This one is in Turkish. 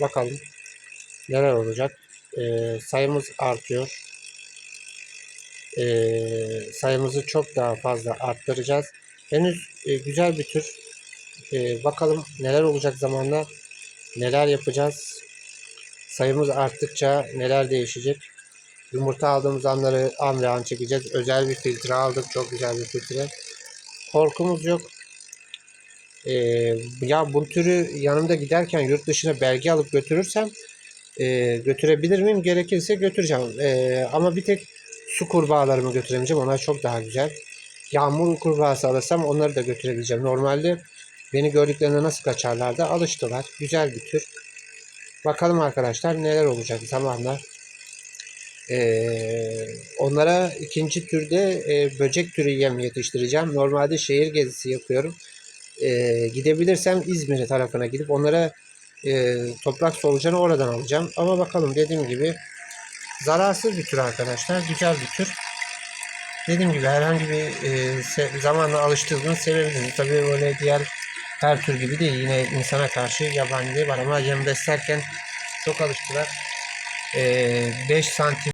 Bakalım neler olacak. Ee, sayımız artıyor. Ee, sayımızı çok daha fazla arttıracağız. Henüz e, güzel bir tür. Ee, bakalım neler olacak zamanla. Neler yapacağız. Sayımız arttıkça neler değişecek. Yumurta aldığımız anları an ve an çekeceğiz. Özel bir filtre aldık. Çok güzel bir filtre. Korkumuz yok. Ee, ya bu türü yanımda giderken yurt dışına belge alıp götürürsem e, götürebilir miyim? Gerekirse götüreceğim. E, ama bir tek su kurbağalarımı götüremeyeceğim. Onlar çok daha güzel. Yağmur kurbağası alırsam onları da götürebileceğim. Normalde beni gördüklerinde nasıl kaçarlardı? Alıştılar. Güzel bir tür. Bakalım arkadaşlar neler olacak zamanla. Ee, onlara ikinci türde e, böcek türü yem yetiştireceğim. Normalde şehir gezisi yapıyorum. Ee, gidebilirsem İzmir tarafına gidip onlara e, toprak solucanı oradan alacağım. Ama bakalım dediğim gibi zararsız bir tür arkadaşlar. Güzel bir tür. Dediğim gibi herhangi bir e, zamanla alıştırdığını sevebilirsiniz. Tabii öyle diğer her tür gibi değil. Yine insana karşı yabancılığı var ama yem beslerken çok alıştılar. 5 santim